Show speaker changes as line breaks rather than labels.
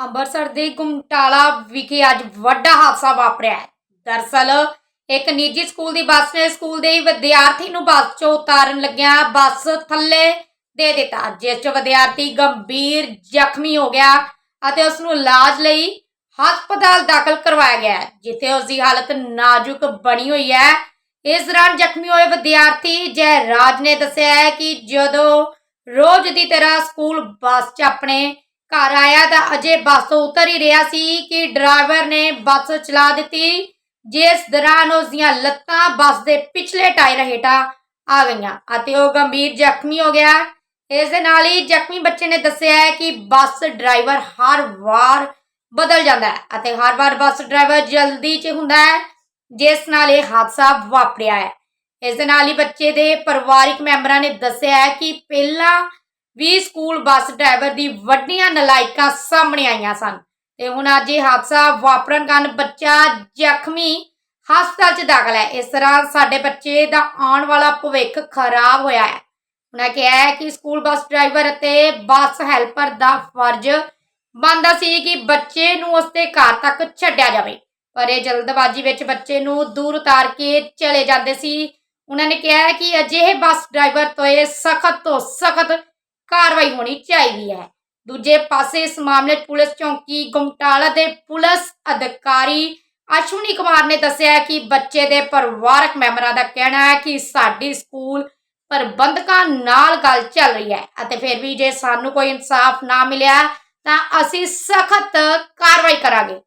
ਅੰਮ੍ਰਿਤਸਰ ਦੇ ਗੁਮਟਾਲਾ ਵਿਖੇ ਅੱਜ ਵੱਡਾ ਹਾਦਸਾ ਵਾਪਰਿਆ ਹੈ। ਦਰਸਲ, ਇੱਕ ਨਿੱਜੀ ਸਕੂਲ ਦੀ ਬੱਸ ਨੇ ਸਕੂਲ ਦੇ ਵਿਦਿਆਰਥੀ ਨੂੰ ਬੱਸ 'ਚੋਂ ਉਤਾਰਨ ਲੱਗਿਆ ਬੱਸ ਥੱਲੇ ਦੇ ਦਿੱਤਾ, ਜਿਸ 'ਚ ਵਿਦਿਆਰਥੀ ਗੰਭੀਰ ਜ਼ਖਮੀ ਹੋ ਗਿਆ ਅਤੇ ਉਸ ਨੂੰ ਇਲਾਜ ਲਈ ਹਸਪਤਾਲ ਦਾਖਲ ਕਰਵਾਇਆ ਗਿਆ ਜਿੱਥੇ ਉਸ ਦੀ ਹਾਲਤ ਨਾਜ਼ੁਕ ਬਣੀ ਹੋਈ ਹੈ। ਇਸ ਦੌਰਾਨ ਜ਼ਖਮੀ ਹੋਏ ਵਿਦਿਆਰਥੀ ਜੈ ਰਾਜ ਨੇ ਦੱਸਿਆ ਹੈ ਕਿ ਜਦੋਂ ਰੋਜ਼ ਦੀ ਤਰ੍ਹਾਂ ਸਕੂਲ ਬੱਸ 'ਚ ਆਪਣੇ ਘਰ ਆਇਆ ਤਾਂ ਅਜੇ ਬੱਸ ਉਤਰ ਹੀ ਰਿਹਾ ਸੀ ਕਿ ਡਰਾਈਵਰ ਨੇ ਬੱਸ ਚਲਾ ਦਿੱਤੀ, ਜਿਸ ਦੌਰਾਨ ਉਸ ਦੀਆਂ ਲੱਤਾਂ ਬੱਸ ਦੇ ਪਿਛਲੇ ਟਾਇਰ ਹੇਠਾਂ ਆ ਗਈਆਂ ਅਤੇ ਉਹ ਗੰਭੀਰ ਜ਼ਖਮੀ ਹੋ ਗਿਆ। ਇਸ ਦੇ ਨਾਲ ਹੀ ਜ਼ਖਮੀ ਬੱਚੇ ਨੇ ਦੱਸਿਆ ਹੈ ਕਿ ਬੱਸ ਡਰਾਈਵਰ ਹਰ ਵਾਰ ਬਦਲ ਜਾਂਦਾ ਹੈ ਅਤੇ ਹਰ ਵਾਰ ਬੱਸ ਡਰਾਈਵਰ ਜਲਦੀ 'ਚ ਹੁੰਦਾ ਹੈ, ਜਿਸ ਨਾਲ ਇਹ ਹਾਦਸਾ ਵਾਪਰਿਆ ਹੈ। ਇਸ ਦੇ ਨਾਲ ਹੀ ਬੱਚੇ ਦੇ ਪਰਿਵਾਰਿਕ ਮੈਂਬਰਾਂ ਨੇ ਦੱਸਿਆ ਹੈ ਕਿ ਪਹਿਲਾਂ ਵੀ ਸਕੂਲ ਬੱਸ ਡਰਾਈਵਰ ਦੀ ਵੱਡੀਆਂ ਨਲਾਇਕਾਂ ਸਾਹਮਣੇ ਆਈਆਂ ਸਨ। ਤੇ ਹੁਣ ਅੱਜ ਇਹ ਹਾਦਸਾ ਵਾਪਰਨ ਕਾਰਨ ਬੱਚਾ ਜ਼ਖਮੀ ਹਸਪਤਾਲ 'ਚ ਦਾਖਲ ਹੈ। ਇਸ ਤਰ੍ਹਾਂ ਸਾਡੇ ਬੱਚੇ ਦਾ ਆਉਣ ਵਾਲਾ ਭਵਿੱਖ ਖਰਾਬ ਹੋਇਆ ਹੈ। ਉਹਨਾਂ ਕਿਹਾ ਹੈ ਕਿ ਸਕੂਲ ਬੱਸ ਡਰਾਈਵਰ ਅਤੇ ਬੱਸ ਹੈਲਪਰ ਦਾ ਫਰਜ਼ ਬਣਦਾ ਸੀ ਕਿ ਬੱਚੇ ਨੂੰ ਉਸਦੇ ਘਰ ਤੱਕ ਛੱਡਿਆ ਜਾਵੇ। ਪਰ ਇਹ ਜਲਦਬਾਜ਼ੀ ਵਿੱਚ ਬੱਚੇ ਨੂੰ ਦੂਰ ਉਤਾਰ ਕੇ ਚਲੇ ਜਾਂਦੇ ਸੀ। ਉਹਨਾਂ ਨੇ ਕਿਹਾ ਕਿ ਅਜਿਹੇ ਬੱਸ ਡਰਾਈਵਰ ਤੋਂ ਇਹ ਸਖਤ ਤੋਂ ਸਖਤ ਕਾਰਵਾਈ ਹੋਣੀ ਚਾਹੀਦੀ ਹੈ। ਦੂਜੇ ਪਾਸੇ ਇਸ ਮਾਮਲੇ ਪੁਲਿਸ ਚੌਂਕੀ ਗੁਮਟਾਲਾ ਦੇ ਪੁਲਿਸ ਅਧਿਕਾਰੀ ਅਸ਼ਵਨੀ ਕੁਮਾਰ ਨੇ ਦੱਸਿਆ ਕਿ ਬੱਚੇ ਦੇ ਪਰਿਵਾਰਕ ਮੈਂਬਰਾਂ ਦਾ ਕਹਿਣਾ ਹੈ ਕਿ ਸਾਡੀ ਸਕੂਲ ਪ੍ਰਬੰਧਕਾਂ ਨਾਲ ਗੱਲ ਚੱਲ ਰਹੀ ਹੈ ਅਤੇ ਫਿਰ ਵੀ ਜੇ ਸਾਨੂੰ ਕੋਈ ਇਨਸਾਫ ਨਾ ਮਿਲਿਆ ਤਾਂ ਅਸੀਂ ਸਖਤ ਕਾਰਵਾਈ ਕਰਾਂਗੇ।